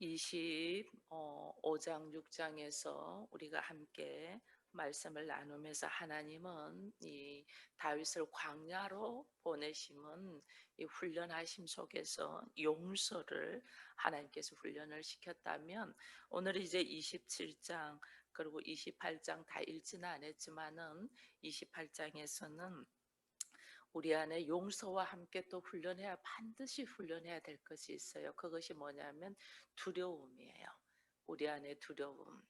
25장, 6장에서 우리가 함께 말씀을 나누면서 하나님은 이 다윗을 광야로 보내심은 이 훈련하심 속에서 용서를 하나님께서 훈련을 시켰다면 오늘 이제 27장 그리고 28장 다 읽지는 않았지만은 28장에서는 우리 안에 용서와 함께 또 훈련해야 반드시 훈련해야 될 것이 있어요. 그것이 뭐냐면 두려움이에요. 우리 안에 두려움.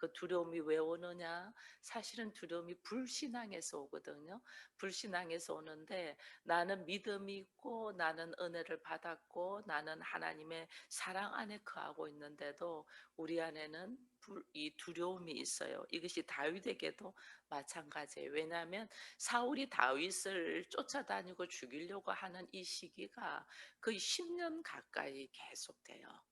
그 두려움이 왜 오느냐? 사실은 두려움이 불신앙에서 오거든요. 불신앙에서 오는데 나는 믿음이 있고 나는 은혜를 받았고 나는 하나님의 사랑 안에 거하고 있는데도 우리 안에는 이 두려움이 있어요. 이것이 다윗에게도 마찬가지예요. 왜냐하면 사울이 다윗을 쫓아다니고 죽이려고 하는 이 시기가 거의 10년 가까이 계속돼요.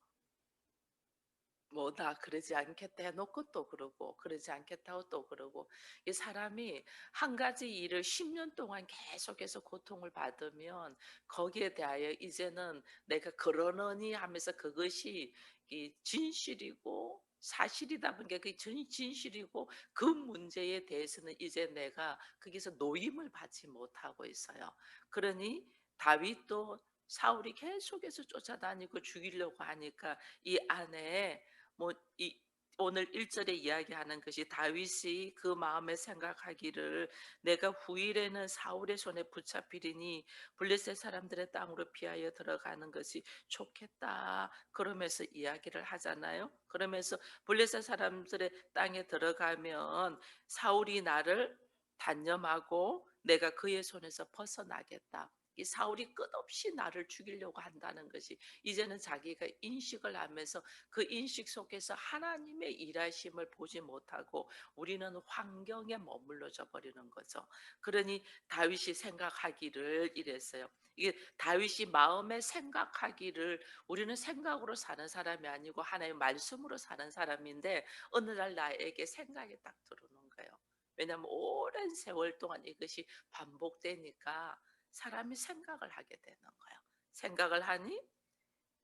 뭐 나 그러지 않겠다 해놓고 또 그러고 그러지 않겠다고 또 그러고 이 사람이 한 가지 일을 10년 동안 계속해서 고통을 받으면 거기에 대하여 이제는 내가 그러느니 하면서 그것이 이 진실이고 사실이다 보니까 그게 진실이고 그 문제에 대해서는 이제 내가 거기서 노임을 받지 못하고 있어요. 그러니 다윗도 사울이 계속해서 쫓아다니고 죽이려고 하니까 이 안에 뭐 이 오늘 1절에 이야기하는 것이 다윗이 그 마음에 생각하기를 내가 후일에는 사울의 손에 붙잡히리니 블레셋 사람들의 땅으로 피하여 들어가는 것이 좋겠다. 그러면서 이야기를 하잖아요. 그러면서 블레셋 사람들의 땅에 들어가면 사울이 나를 단념하고 내가 그의 손에서 벗어나겠다. 이 사울이 끝없이 나를 죽이려고 한다는 것이 이제는 자기가 인식을 하면서 그 인식 속에서 하나님의 일하심을 보지 못하고 우리는 환경에 머물러져 버리는 거죠. 그러니 다윗이 생각하기를 이랬어요. 이게 다윗이 마음에 생각하기를 우리는 생각으로 사는 사람이 아니고 하나의 말씀으로 사는 사람인데 어느 날 나에게 생각이 딱 들어오는 거예요. 왜냐하면 오랜 세월 동안 이것이 반복되니까 사람이 생각을 하게 되는 거예요. 생각을 하니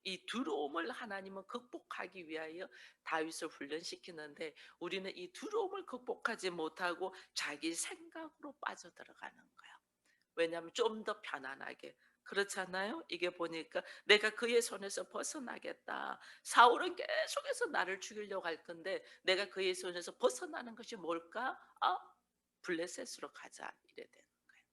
이 두려움을 하나님은 극복하기 위하여 다윗을 훈련시키는데 우리는 이 두려움을 극복하지 못하고 자기 생각으로 빠져들어가는 거예요. 왜냐하면 좀 더 편안하게 그렇잖아요. 이게 보니까 내가 그의 손에서 벗어나겠다. 사울은 계속해서 나를 죽이려고 할 건데 내가 그의 손에서 벗어나는 것이 뭘까? 아, 블레셋으로 가자 이래 되는 거예요.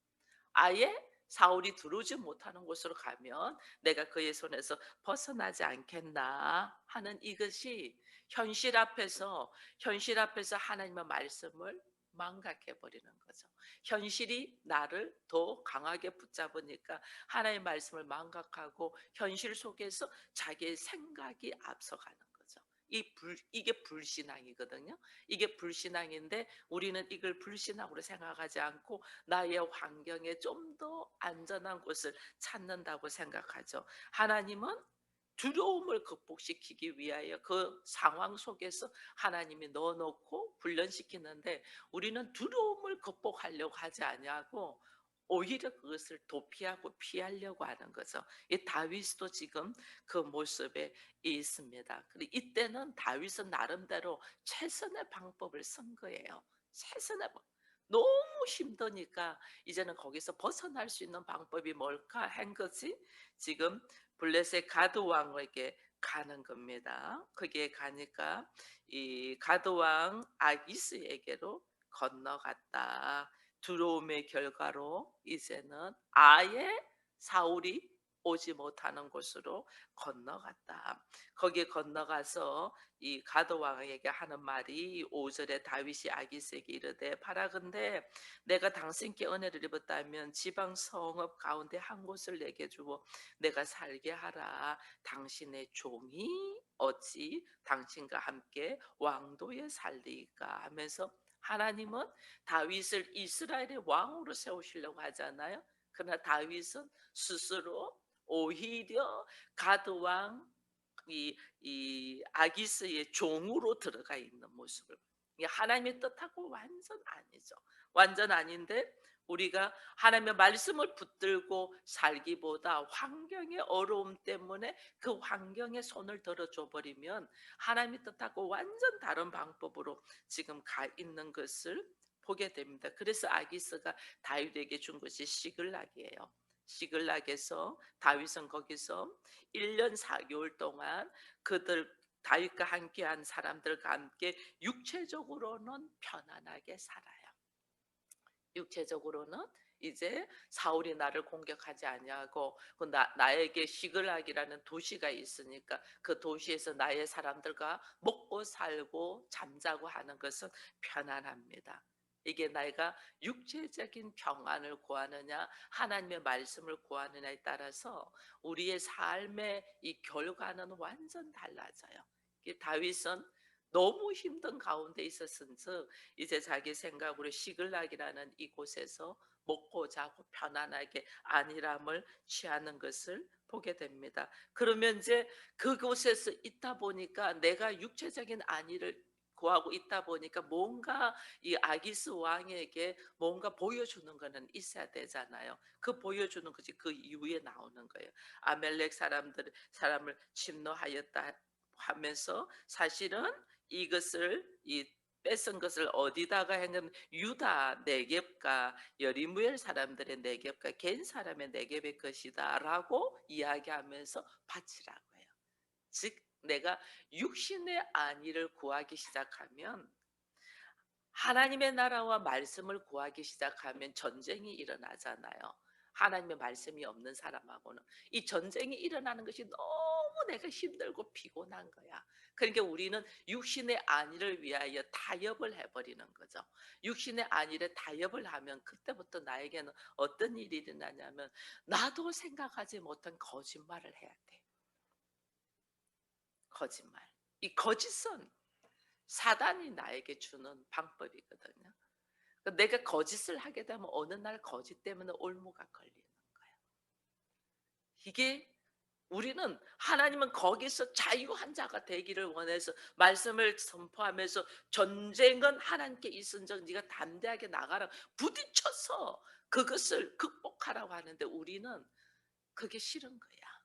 아예 사울이 들어오지 못하는 곳으로 가면 내가 그의 손에서 벗어나지 않겠나 하는 이것이 현실 앞에서 현실 앞에서 하나님의 말씀을 망각해 버리는 거죠. 현실이 나를 더 강하게 붙잡으니까 하나님의 말씀을 망각하고 현실 속에서 자기의 생각이 앞서가는 이 불, 이게 불신앙이거든요. 이게 불신앙인데 우리는 이걸 불신앙으로 생각하지 않고 나의 환경에 좀 더 안전한 곳을 찾는다고 생각하죠. 하나님은 두려움을 극복시키기 위하여 그 상황 속에서 하나님이 넣어놓고 훈련시키는데 우리는 두려움을 극복하려고 하지 아니하고 오히려 그것을 도피하고 피하려고 하는 거죠. 이 다윗도 지금 그 모습에 있습니다. 그리고 이때는 다윗은 나름대로 최선의 방법을 쓴 거예요. 최선의 방 너무 힘드니까 이제는 거기서 벗어날 수 있는 방법이 뭘까 한 것이 지금 블레셋 가드 왕에게 가는 겁니다. 거기에 가니까 이 가드 왕 아기스에게로 건너갔다. 들어옴의 결과로 이제는 아예 사울이 오지 못하는 곳으로 건너갔다. 거기에 건너가서 이 가도 왕에게 하는 말이 5절에 다윗이 아기스에게 이르되 바라건대 내가 당신께 은혜를 입었다면 지방 성읍 가운데 한 곳을 내게 주고 내가 살게 하라. 당신의 종이 어찌 당신과 함께 왕도에 살리까 하면서 하나님은 다윗을 이스라엘의 왕으로 세우시려고 하잖아요. 그러나 다윗은 스스로 오히려 가드 왕, 이, 이 아기스의 종으로 들어가 있는 모습을 하나님의 뜻하고 완전 아니죠. 완전 아닌데 우리가 하나님의 말씀을 붙들고 살기보다 환경의 어려움 때문에 그 환경에 손을 들어줘 버리면 하나님의 뜻하고 완전 다른 방법으로 지금 가 있는 것을 보게 됩니다. 그래서 아기스가 다윗에게 준 것이 시글락이에요. 시글락에서 다윗은 거기서 1년 4개월 동안 그들 다윗과 함께한 사람들과 함께 육체적으로는 편안하게 살아요. 육체적으로는 이제 사울이 나를 공격하지 아니하고 그 나, 나에게 시글락이라는 도시가 있으니까 그 도시에서 나의 사람들과 먹고 살고 잠자고 하는 것은 편안합니다. 이게 내가 육체적인 평안을 구하느냐 하나님의 말씀을 구하느냐에 따라서 우리의 삶의 이 결과는 완전 달라져요. 다윗은 너무 힘든 가운데 있었은즉 이제 자기 생각으로 시글락이라는 이곳에서 먹고 자고 편안하게 안일함을 취하는 것을 보게 됩니다. 그러면 이제 그곳에서 있다 보니까 내가 육체적인 안위를 구하고 있다 보니까 뭔가 이 아기스 왕에게 뭔가 보여주는 거는 있어야 되잖아요. 그 보여주는 것이 그 이후에 나오는 거예요. 아멜렉 사람들 사람을 침노하였다 하면서 사실은 이것을 이 뺏은 것을 어디다가 했냐면 유다 네겝과 여리무엘 사람들의 네겝과 겐 사람의 네겝의 것이다 라고 이야기하면서 바치라고 해요. 즉 내가 육신의 안위를 구하기 시작하면 하나님의 나라와 말씀을 구하기 시작하면 전쟁이 일어나잖아요. 하나님의 말씀이 없는 사람하고는 이 전쟁이 일어나는 것이 너무 내가 힘들고 피곤한 거야. 그러니까 우리는 육신의 안위를 위하여 타협을 해버리는 거죠. 육신의 안위를 타협을 하면 그때부터 나에게는 어떤 일이 일어나냐면 나도 생각하지 못한 거짓말을 해야 돼. 거짓말. 이 거짓은 사단이 나에게 주는 방법이거든요. 그러니까 내가 거짓을 하게 되면 어느 날 거짓 때문에 올무가 걸리는 거예요. 이게 우리는 하나님은 거기서 자유한 자가 되기를 원해서 말씀을 선포하면서 전쟁은 하나님께 있은적 네가 담대하게 나가라 부딪혀서 그것을 극복하라고 하는데 우리는 그게 싫은 거야.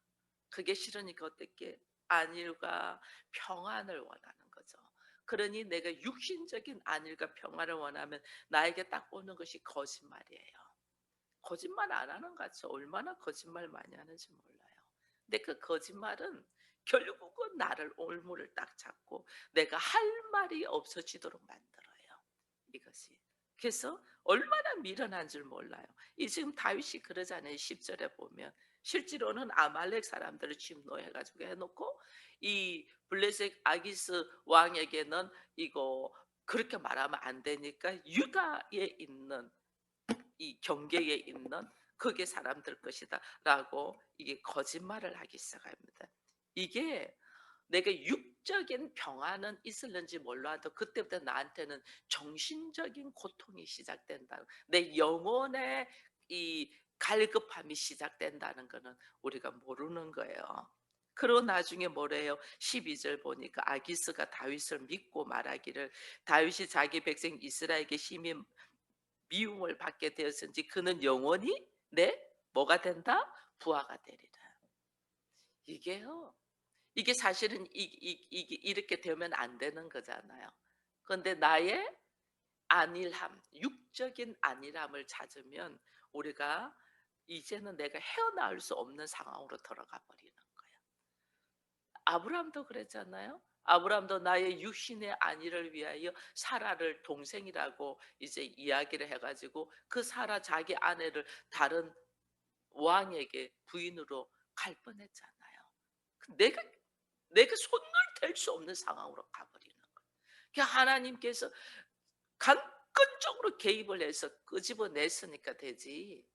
그게 싫으니까 어떻게 안일과 평안을 원하는 거죠. 그러니 내가 육신적인 안일과 평안을 원하면 나에게 딱 오는 것이 거짓말이에요. 거짓말 안 하는 것 같죠. 얼마나 거짓말 많이 하는지 몰라요. 근데 그 거짓말은 결국은 나를 올무를 딱 잡고 내가 할 말이 없어지도록 만들어요. 이것이. 그래서 얼마나 미련한 줄 몰라요. 이 지금 다윗이 그러잖아요. 10절에 보면 실제로는 아말렉 사람들을 침노해가지고 해놓고 이 블레셋 아기스 왕에게는 이거 그렇게 말하면 안 되니까 유다에 있는 이 경계에 있는 그게 사람들 것이다 라고 이게 거짓말을 하기 시작합니다. 이게 내가 육적인 평안은 있을는지 몰라도 그때부터 나한테는 정신적인 고통이 시작된다. 내 영혼의 이 갈급함이 시작된다는 것은 우리가 모르는 거예요. 그러 나중에 뭐래요? 12절 보니까 아기스가 다윗을 믿고 말하기를 다윗이 자기 백성 이스라엘에게 심히 미움을 받게 되었은지 그는 영원히 내 뭐가 된다? 부하가 되리라. 이게요. 이게 사실은 이, 이, 이, 이렇게 되면 안 되는 거잖아요. 그런데 나의 안일함, 육적인 안일함을 찾으면 우리가 이제는 내가 헤어나올 수 없는 상황으로 들어가 버리는 거예요. 아브라함도 그랬잖아요. 아브라함도 나의 육신의 안위를 위하여 사라를 동생이라고 이제 이야기를 해가지고 그 사라 자기 아내를 다른 왕에게 부인으로 갈 뻔했잖아요. 그 내가 내가 손을 댈 수 없는 상황으로 가버리는 거예요. 그러니까 하나님께서 강건적으로 개입을 해서 끄집어냈으니까 되지.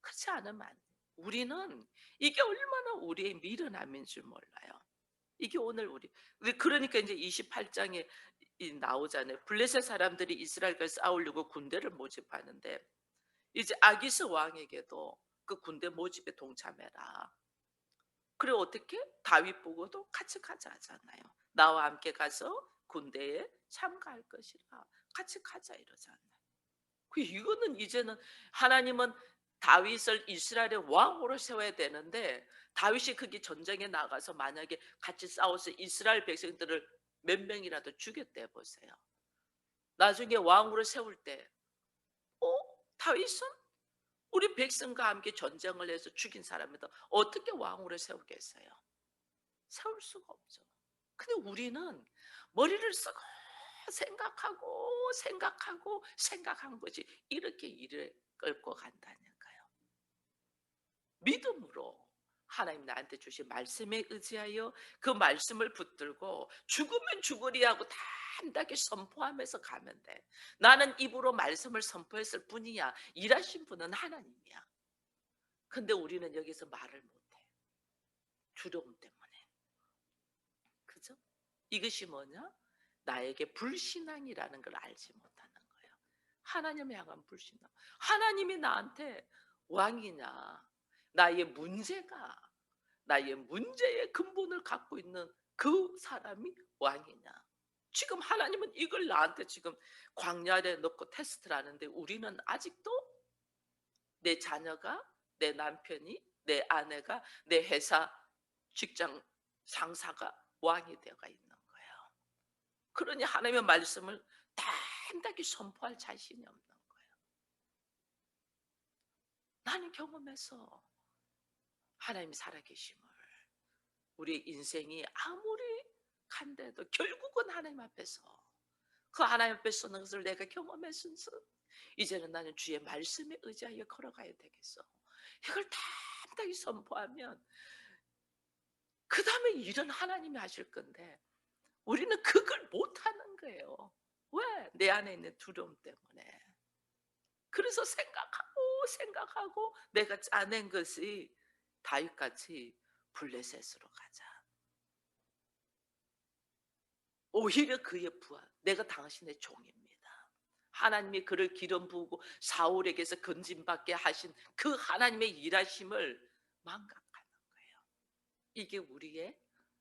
그렇지 않으면 안 돼. 우리는 이게 얼마나 우리의 미련함인 줄 몰라요. 이게 오늘 우리 그러니까 이제 28장에 나오잖아요. 블레셋 사람들이 이스라엘과 싸우려고 군대를 모집하는데 이제 아기스 왕에게도 그 군대 모집에 동참해라. 그래 어떻게 다윗 보고도 같이 가자 하잖아요. 나와 함께 가서 군대에 참가할 것이라 같이 가자 이러잖아요. 그 이거는 이제는 하나님은 다윗을 이스라엘의 왕으로 세워야 되는데 다윗이 그게 전쟁에 나가서 만약에 같이 싸워서 이스라엘 백성들을 몇 명이라도 죽였대 보세요. 나중에 왕으로 세울 때, 어? 다윗은 우리 백성과 함께 전쟁을 해서 죽인 사람이다. 어떻게 왕으로 세우겠어요? 세울 수가 없죠. 근데 우리는 머리를 쓰고 생각하고 생각하고 생각한 거지 이렇게 일을 끌고 간다니까요. 믿음으로 하나님 나한테 주신 말씀에 의지하여 그 말씀을 붙들고 죽으면 죽으리 하고 담대하게 선포하면서 가면 돼. 나는 입으로 말씀을 선포했을 뿐이야. 일하신 분은 하나님이야. 근데 우리는 여기서 말을 못해. 두려움 때문에. 그죠? 이것이 뭐냐? 나에게 불신앙이라는 걸 알지 못하는 거예요. 하나님을 향한 불신앙. 하나님이 나한테 왕이냐? 나의 문제가 나의 문제의 근본을 갖고 있는 그 사람이 왕이냐? 지금 하나님은 이걸 나한테 지금 광야에 넣고 테스트를 하는데 우리는 아직도 내 자녀가 내 남편이 내 아내가 내 회사 직장 상사가 왕이 되어가 있는 거예요. 그러니 하나님의 말씀을 담대하게 선포할 자신이 없는 거예요. 나는 경험해서 하나님이 살아계심을 우리 인생이 아무리 간데도 결국은 하나님 앞에서 그 하나님 앞에 서는 것을 내가 경험했으면서 이제는 나는 주의 말씀에 의지하여 걸어가야 되겠어. 이걸 담대히 선포하면 그 다음에 일은 하나님이 하실 건데 우리는 그걸 못하는 거예요. 왜? 내 안에 있는 두려움 때문에. 그래서 생각하고 생각하고 내가 짜낸 것이 다윗같이 블레셋으로 가자. 오히려 그의 부하, 내가 당신의 종입니다. 하나님이 그를 기름 부으고 사울에게서 건진받게 하신 그 하나님의 일하심을 망각하는 거예요. 이게 우리의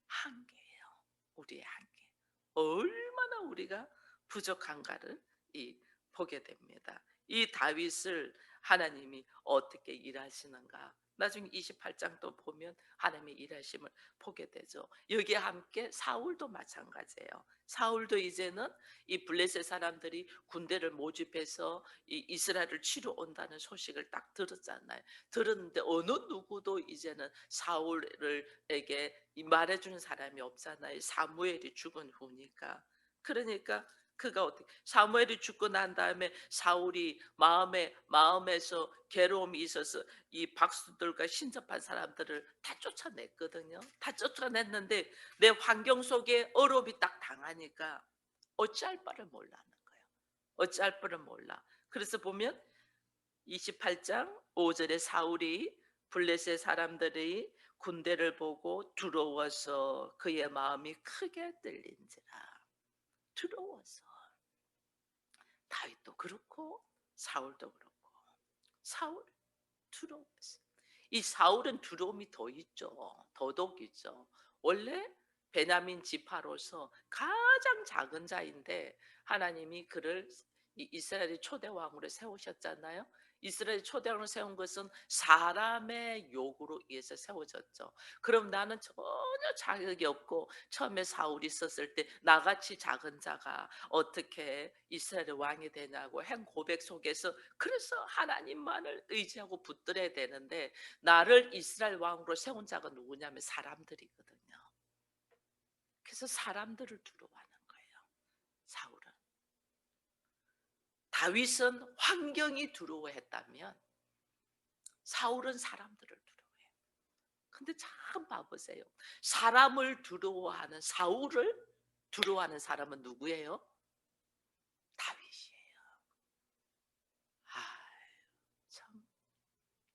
한계예요. 우리의 한계. 얼마나 우리가 부족한가를 이 보게 됩니다. 이 다윗을 하나님이 어떻게 일하시는가 나중에 28장도 보면 하나님의 일하심을 보게 되죠. 여기에 함께 사울도 마찬가지예요. 사울도 이제는 이 블레셋 사람들이 군대를 모집해서 이 이스라엘을 치러 온다는 소식을 딱 들었잖아요. 들었는데 어느 누구도 이제는 사울에게 말해주는 사람이 없잖아요. 사무엘이 죽은 후니까. 그러니까 그가 어떻게 사무엘이 죽고 난 다음에 사울이 마음에 마음에서 괴로움이 있어서 이 박수들과 신접한 사람들을 다 쫓아냈거든요. 다 쫓아냈는데 내 환경 속에 어렵이 딱 당하니까 어찌할 바를 몰라는 거예요. 어찌할 바를 몰라. 그래서 보면 28장 5절에 사울이 블레셋 사람들이 군대를 보고 두려워서 그의 마음이 크게 떨린지라. 두려워서 다윗도 그렇고 사울도 그렇고 사울 두려웠어. 이 사울은 두려움이 더 있죠. 더더욱 있죠. 원래 베냐민 지파로서 가장 작은 자인데 하나님이 그를 이스라엘의 초대 왕으로 세우셨잖아요. 이스라엘 초대왕을 세운 것은 사람의 요구로 의해서 세워졌죠. 그럼 나는 전혀 자격이 없고 처음에 사울이 있었을 때 나같이 작은 자가 어떻게 이스라엘의 왕이 되냐고 행 고백 속에서 그래서 하나님만을 의지하고 붙들어야 되는데 나를 이스라엘 왕으로 세운 자가 누구냐면 사람들이거든요. 그래서 사람들을 두려워하는 거예요. 사울은. 다윗은 환경이 두려워했다면 사울은 사람들을 두려워해요. 근데 참 봐보세요. 사람을 두려워하는 사울을 두려워하는 사람은 누구예요? 다윗이에요. 아, 참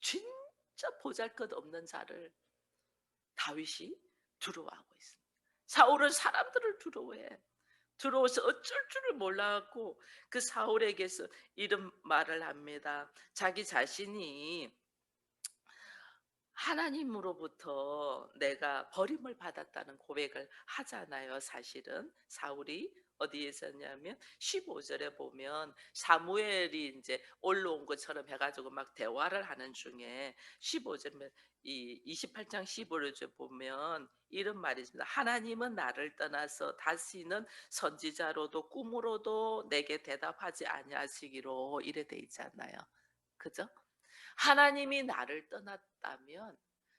진짜 보잘것없는 자를 다윗이 두려워하고 있습니다. 사울은 사람들을 두려워해. 들어와서 어쩔 줄을 몰라갖고 그 사울에게서 이런 말을 합니다. 자기 자신이 하나님으로부터 내가 버림을 받았다는 고백을 하잖아요, 사실은. 사울이 어디에 있었냐면 15 절에 보면 사무엘이 인제 올라온 것처럼 해 가지고 막 대화를 하는 중에 15 절에 이 28장 15 절에 보면 이런 말이 있습니다. "하나님은 나를 떠나서 다시는 선지자로도 꿈으로도 내게 대답하지 아니하시기로." 이래 돼 있잖아요. 그죠? 하나님이 나를 떠났다면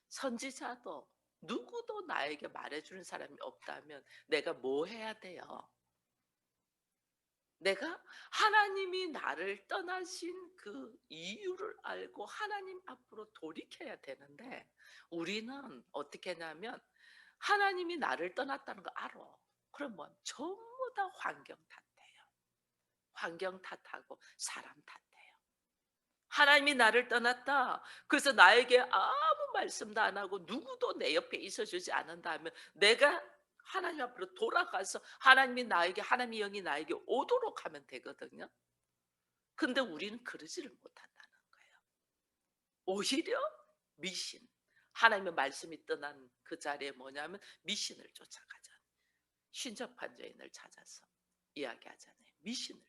선지자도 누구도 나에게 말해 주는 사람이 없다면 내가 뭐 해야 돼요? 내가 하나님이 나를 떠나신 그 이유를 알고 하나님 앞으로 돌이켜야 되는데 우리는 어떻게 하냐면 하나님이 나를 떠났다는 거 알아. 그러면 전부 다 환경 탓해요. 환경 탓하고 사람 탓해요. 하나님이 나를 떠났다. 그래서 나에게 아무 말씀도 안 하고 누구도 내 옆에 있어 주지 않는다면 내가 하나님 앞으로 돌아가서 하나님이 나에게 하나님의 영이 나에게 오도록 하면 되거든요. 근데 우리는 그러지를 못한다는 거예요. 오히려 미신. 하나님의 말씀이 떠난 그 자리에 뭐냐면 미신을 쫓아가자. 신접한 죄인을 찾아서 이야기하잖아요. 미신을.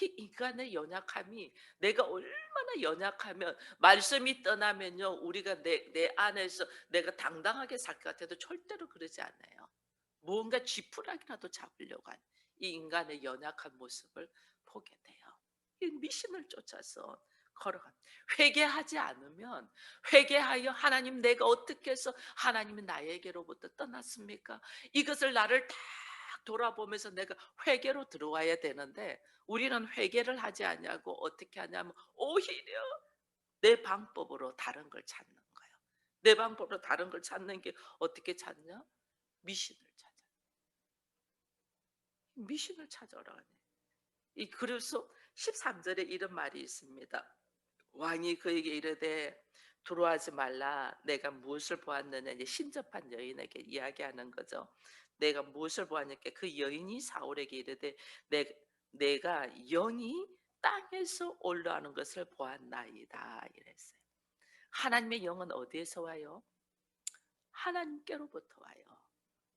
이 인간의 연약함이 내가 얼마나 연약하면 말씀이 떠나면요 우리가 내, 내 안에서 내가 당당하게 살 것 같아도 절대로 그러지 않아요. 무언가 쥐푸라기라도 잡으려고 한이 인간의 연약한 모습을 보게 돼요. 이 미신을 쫓아서 걸어가. 회개하지 않으면 회개하여 하나님 내가 어떻게 해서 하나님이 나에게로부터 떠났습니까? 이것을 나를 딱 돌아보면서 내가 회개로 들어와야 되는데 우리는 회개를 하지 않냐고 어떻게 하냐면 오히려 내 방법으로 다른 걸 찾는 거예요. 내 방법으로 다른 걸 찾는 게 어떻게 찾냐? 미신을 찾아. 미신을 찾아라. 이 그래서 13절에 이런 말이 있습니다. 왕이 그에게 이르되 두려워하지 말라. 내가 무엇을 보았느냐. 신접한 여인에게 이야기하는 거죠. 내가 무엇을 보았냐께 그 여인이 사울에게 이르되 내, 내가 영이 땅에서 올라오는 것을 보았나이다. 이랬어요. 하나님의 영은 어디에서 와요? 하나님께로부터 와요.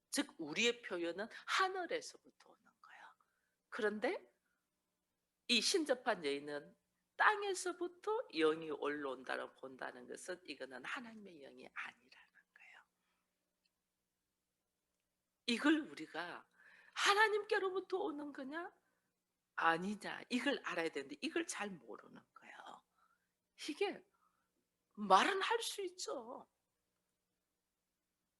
즉 우리의 표현은 하늘에서부터 오는 거예요. 그런데 이 신접한 여인은 땅에서부터 영이 올라온다고 본다는 것은 이거는 하나님의 영이 아니라는 거예요. 이걸 우리가 하나님께로부터 오는 거냐? 아니냐? 이걸 알아야 되는데 이걸 잘 모르는 거예요. 이게 말은 할 수 있죠.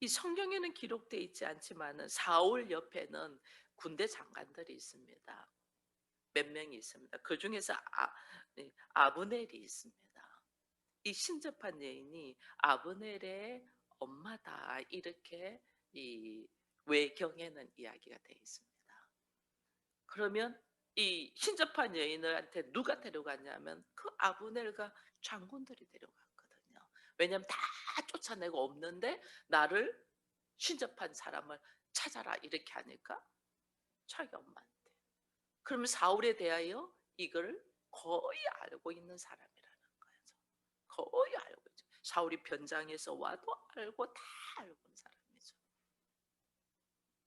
이 성경에는 기록되어 있지 않지만은 사울 옆에는 군대 장관들이 있습니다. 몇 명이 있습니다. 그 중에서 아, 네, 아브넬이 있습니다. 이 신접한 여인이 아브넬의 엄마다 이렇게 이 외경에는 이야기가 되어 있습니다. 그러면 이 신접한 여인한테 누가 데려갔냐면 그 아브넬과 장군들이 데려갔거든요. 왜냐하면 다 쫓아내고 없는데 나를 신접한 사람을 찾아라 이렇게 하니까 자기 엄마한테. 그러면 사울에 대하여 이걸 거의 알고 있는 사람이라는 거죠. 거의 알고 있죠. 사울이 변장에서 와도 알고 다 알고 있는 사람이죠.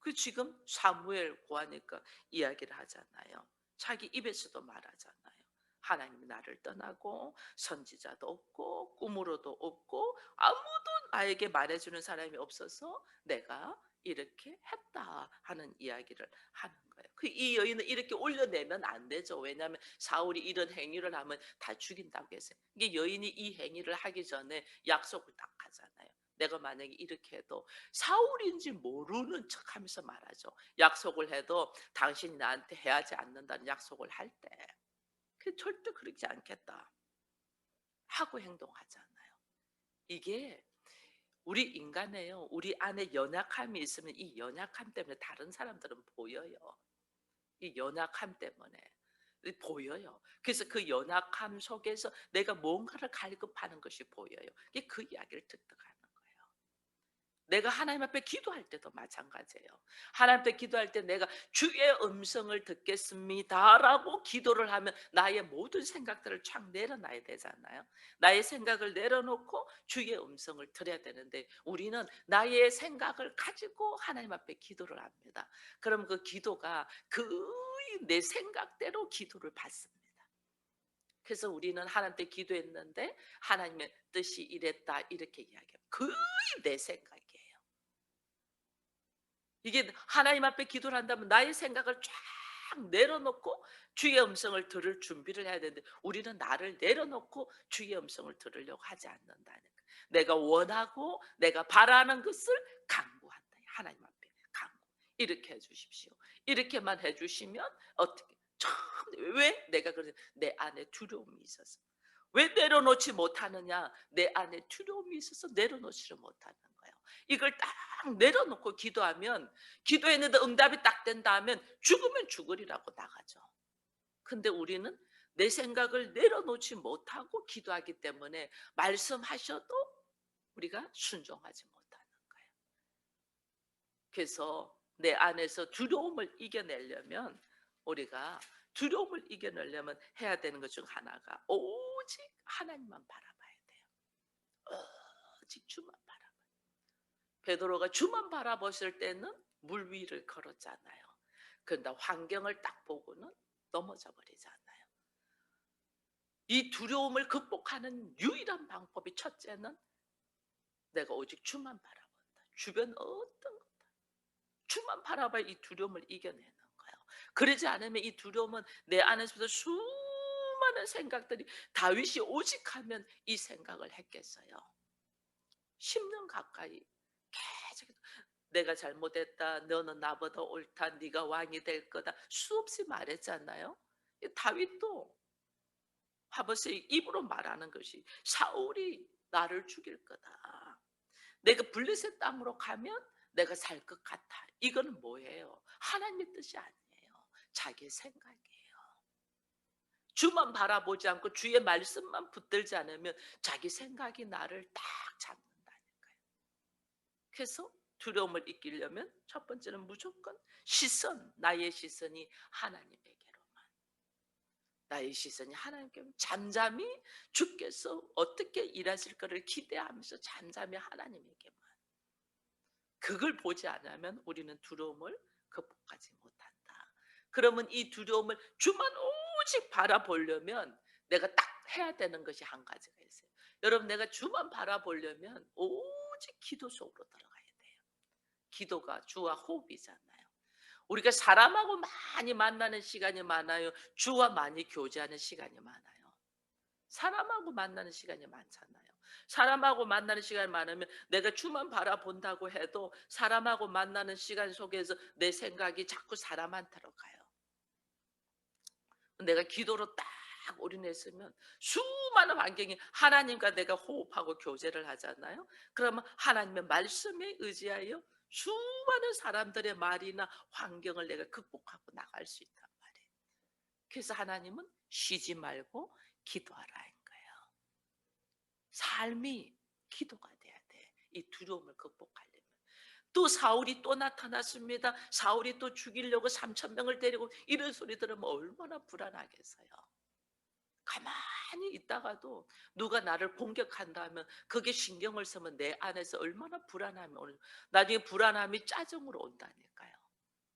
그 지금 사무엘 구하니까 이야기를 하잖아요. 자기 입에서도 말하잖아요. 하나님이 나를 떠나고 선지자도 없고 꿈으로도 없고 아무도 나에게 말해주는 사람이 없어서 내가 이렇게 했다 하는 이야기를 하는 거예요. 그 이 여인은 이렇게 올려내면 안 되죠. 왜냐하면 사울이 이런 행위를 하면 다 죽인다고 했어요. 이게 여인이 이 행위를 하기 전에 약속을 딱 하잖아요. 내가 만약에 이렇게 해도 사울인지 모르는 척하면서 말하죠. 약속을 해도 당신이 나한테 해하지 않는다는 약속을 할 때, 그 절대 그렇지 않겠다 하고 행동하잖아요. 이게 우리 인간에요. 우리 안에 연약함이 있으면 이 연약함 때문에 다른 사람들은 보여요. 이 연약함 때문에 보여요. 그래서 그 연약함 속에서 내가 뭔가를 갈급하는 것이 보여요. 이게 그 이야기를 거예요. 내가 하나님 앞에 기도할 때도 마찬가지예요. 하나님 앞에 기도할 때 내가 주의 음성을 듣겠습니다라고 기도를 하면 나의 모든 생각들을 쫙 내려놔야 되잖아요. 나의 생각을 내려놓고 주의 음성을 들어야 되는데 우리는 나의 생각을 가지고 하나님 앞에 기도를 합니다. 그럼 그 기도가 거의 내 생각대로 기도를 받습니다. 그래서 우리는 하나님 께 기도했는데 하나님의 뜻이 이랬다 이렇게 이야기해요. 거의 내 생각이에요. 이게 하나님 앞에 기도를 한다면 나의 생각을 쫙 내려놓고 주의 음성을 들을 준비를 해야 되는데 우리는 나를 내려놓고 주의 음성을 들으려고 하지 않는다는 거예요. 내가 원하고 내가 바라는 것을 강구한다. 하나님 앞에 강구. 이렇게 해주십시오. 이렇게만 해주시면 어떻게 참 왜 내가 그래 내 안에 두려움이 있어서 왜 내려놓지 못하느냐 내 안에 두려움이 있어서 내려놓지를 못하는. 이걸 딱 내려놓고 기도하면 기도했는데 응답이 딱 된다 하면 죽으면 죽으리라고 나가죠. 근데 우리는 내 생각을 내려놓지 못하고 기도하기 때문에 말씀하셔도 우리가 순종하지 못하는 거예요. 그래서 내 안에서 두려움을 이겨내려면 우리가 두려움을 이겨내려면 해야 되는 것 중 하나가 오직 하나님만 바라봐야 돼요. 오직 주만. 베드로가 주만 바라보실 때는 물 위를 걸었잖아요. 그런데 환경을 딱 보고는 넘어져 버리잖아요. 이 두려움을 극복하는 유일한 방법이 첫째는 내가 오직 주만 바라본다. 주변 어떤 것 주만 바라봐 이 두려움을 이겨내는 거예요. 그러지 않으면 이 두려움은 내 안에서부터 수많은 생각들이 다윗이 오직 하면 이 생각을 했겠어요. 10년 가까이 계속 내가 잘못했다. 너는 나보다 옳다. 네가 왕이 될 거다. 수없이 말했잖아요. 다윗도 하버스의 입으로 말하는 것이 사울이 나를 죽일 거다. 내가 블레셋 땅으로 가면 내가 살 것 같아. 이거는 뭐예요? 하나님의 뜻이 아니에요. 자기 생각이에요. 주만 바라보지 않고 주의 말씀만 붙들지 않으면 자기 생각이 나를 딱 잡는다니까요. 그래서 두려움을 이기려면 첫 번째는 무조건 시선, 나의 시선이 하나님에게로만. 나의 시선이 하나님께 잠잠히 주께서 어떻게 일하실 것을 기대하면서 잠잠히 하나님에게만. 그걸 보지 않으면 우리는 두려움을 극복하지 못한다. 그러면 이 두려움을 주만 오직 바라보려면 내가 딱 해야 되는 것이 한 가지가 있어요. 여러분 내가 주만 바라보려면 오 직 기도 속으로 들어가야 돼요. 기도가 주와 호흡이잖아요. 우리가 사람하고 많이 만나는 시간이 많아요. 주와 많이 교제하는 시간이 많아요. 사람하고 만나는 시간이 많잖아요. 사람하고 만나는 시간이 많으면 내가 주만 바라본다고 해도 사람하고 만나는 시간 속에서 내 생각이 자꾸 사람한테로 가요. 내가 기도로 딱 올인했으면 수많은 환경이 하나님과 내가 호흡하고 교제를 하잖아요. 그러면 하나님의 말씀에 의지하여 수많은 사람들의 말이나 환경을 내가 극복하고 나갈 수 있단 말이에요. 그래서 하나님은 쉬지 말고 기도하라. 삶이 기도가 돼야 돼. 이 두려움을 극복하려면. 또 사울이 또 나타났습니다. 사울이 또 죽이려고 3천 명을 데리고 이런 소리 들으면 얼마나 불안하겠어요. 가만히 있다가도 누가 나를 공격한다면 그게 신경을 쓰면 내 안에서 얼마나 불안함이 오는 나중에 불안함이 짜증으로 온다니까요.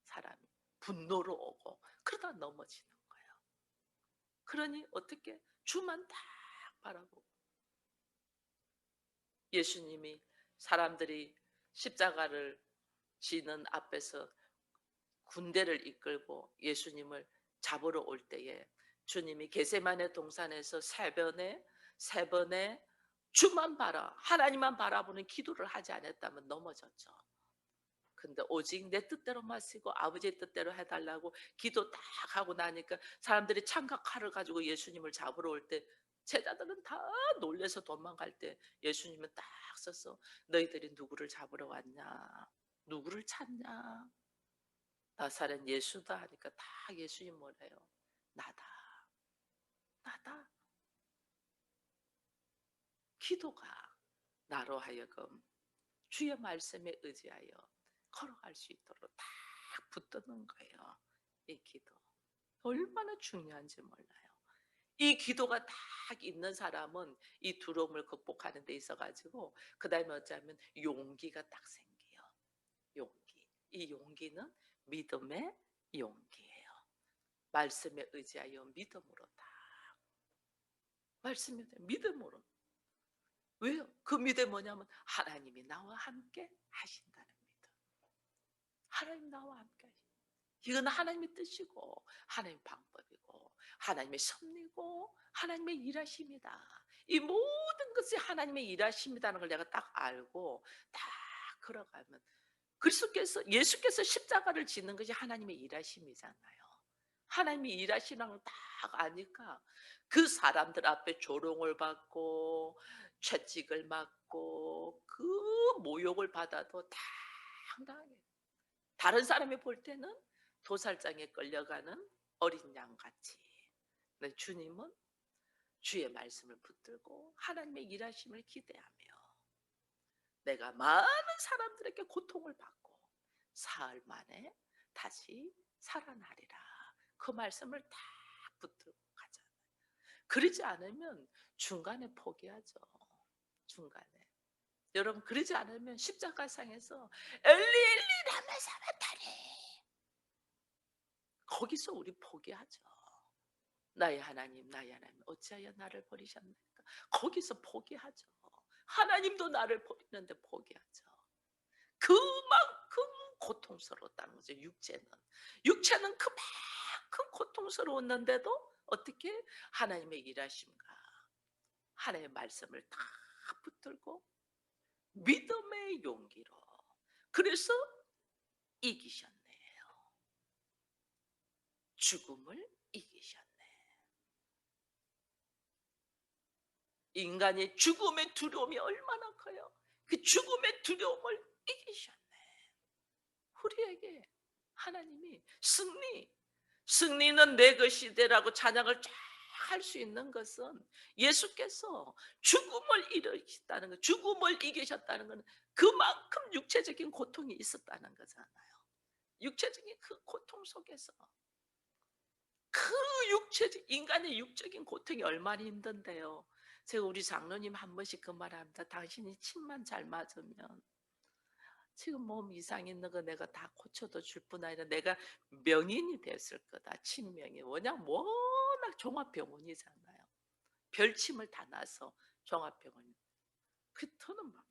사람이 분노로 오고 그러다 넘어지는 거예요. 그러니 어떻게 주만 딱 바라보고 예수님이 사람들이 십자가를 지는 앞에서 군대를 이끌고 예수님을 잡으러 올 때에 주님이 게세만의 동산에서 세 번에 세 번에 주만 바라 하나님만 바라보는 기도를 하지 않았다면 넘어졌죠. 근데 오직 내 뜻대로 마시고 아버지의 뜻대로 해달라고 기도 딱 하고 나니까 사람들이 창각 칼을 가지고 예수님을 잡으러 올 때 제자들은 다 놀래서 도망갈 때 예수님은 딱 서서 너희들이 누구를 잡으러 왔냐? 누구를 찾냐? 나사렛 예수다 하니까 다 예수님 뭐래요? 나다. 나다. 기도가 나로 하여금 주의 말씀에 의지하여 걸어갈 수 있도록 딱 붙드는 거예요. 이 기도. 얼마나 중요한지 몰라요. 이 기도가 딱 있는 사람은 이 두려움을 극복하는 데 있어 가지고 그 다음에 어쩌면 용기가 딱 생겨요. 용기. 이 용기는 믿음의 용기예요. 말씀에 의지하여 믿음으로 딱 말씀에 대해 믿음으로 왜요? 그 믿음 뭐냐면 하나님이 나와 함께 하신다는 믿음. 하나님 나와 함께 하신. 이건 하나님의 뜻이고 하나님의 방법이고 하나님의 섭리고 하나님의 일하심이다. 이 모든 것이 하나님의 일하심이라는 걸 내가 딱 알고 딱 걸어가면 그리스도께서 예수께서 십자가를 짓는 것이 하나님의 일하심이잖아요. 하나님이 일하시는 걸 딱 아니까 그 사람들 앞에 조롱을 받고 채찍을 맞고 그 모욕을 받아도 당당하게. 다른 사람이 볼 때는 도살장에 끌려가는 어린 양 같이. 근데 주님은 주의 말씀을 붙들고 하나님의 일하심을 기대하며 내가 많은 사람들에게 고통을 받고 사흘 만에 다시 살아나리라 그 말씀을 다 붙들고 가잖아요 그러지 않으면 중간에 포기하죠 중간에 여러분 그러지 않으면 십자가상에서 엘리 엘리 라마 사바타니 거기서 우리 포기하죠. 나의 하나님, 나의 하나님, 어찌하여 나를 버리셨나이까? 거기서 포기하죠. 하나님도 나를 버리는데 포기하죠. 그만큼 고통스러웠다는 거죠. 육체는 육체는 그만 큼 고통스러웠는데도 어떻게 하나님의 일하심과 하나님의 말씀을 다 붙들고 믿음의 용기로 그래서 이기셨네요. 죽음을 이기셨네. 인간의 죽음의 두려움이 얼마나 커요. 그 죽음의 두려움을 이기셨네. 우리에게 하나님이 승리, 승리는 내 것이 되라고 찬양을 쫙 할 수 있는 것은 예수께서 죽음을 이루셨다는 것, 죽음을 이기셨다는 것은 그만큼 육체적인 고통이 있었다는 거잖아요. 육체적인 그 고통 속에서 그 육체적 인간의 육적인 고통이 얼마나 힘든데요. 제가 우리 장로님 한 번씩 그 말합니다. 당신이 침만 잘 맞으면 지금 몸 이상 있는 거 내가 다 고쳐도 줄 뿐 아니라 내가 명인이 됐을 거다. 침명이. 뭐냐 워낙 종합병원이잖아요. 별침을 다 나서 종합병원. 그터는 막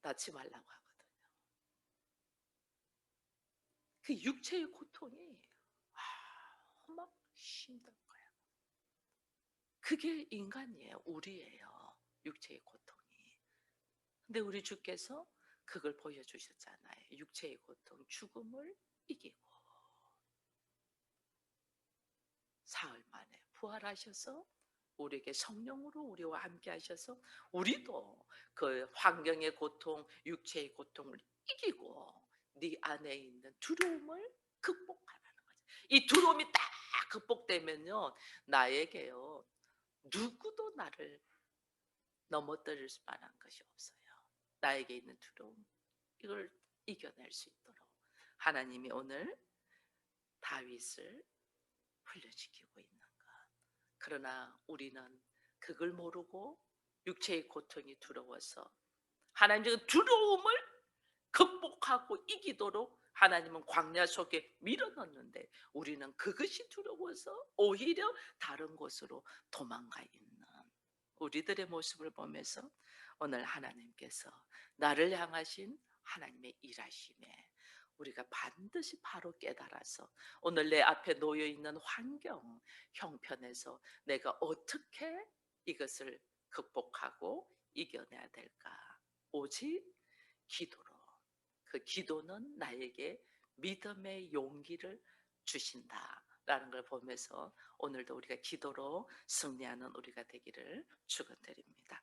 낳지 말라고 하거든요. 그 육체의 고통이 아, 막 힘든 거예요. 그게 인간이에요. 우리예요. 육체의 고통이. 근데 우리 주께서 그걸 보여주셨잖아요. 육체의 고통, 죽음을 이기고 사흘 만에 부활하셔서 우리에게 성령으로 우리와 함께 하셔서 우리도 그 환경의 고통, 육체의 고통을 이기고 네 안에 있는 두려움을 극복하라는 거죠. 이 두려움이 딱 극복되면요, 나에게요 누구도 나를 넘어뜨릴 만한 것이 없어요. 나에게 있는 두려움 이걸 이겨낼 수 있도록 하나님이 오늘 다윗을 훈련시키고 있는 것. 그러나 우리는 그걸 모르고 육체의 고통이 두려워서 하나님의 두려움을 극복하고 이기도록 하나님은 광야 속에 밀어넣는데 우리는 그것이 두려워서 오히려 다른 곳으로 도망가 있는 우리들의 모습을 보면서 오늘 하나님께서 나를 향하신 하나님의 일하심에 우리가 반드시 바로 깨달아서 오늘 내 앞에 놓여 있는 환경, 형편에서 내가 어떻게 이것을 극복하고 이겨내야 될까? 오직 기도로. 그 기도는 나에게 믿음의 용기를 주신다 라는 걸 보면서 오늘도 우리가 기도로 승리하는 우리가 되기를 축원드립니다.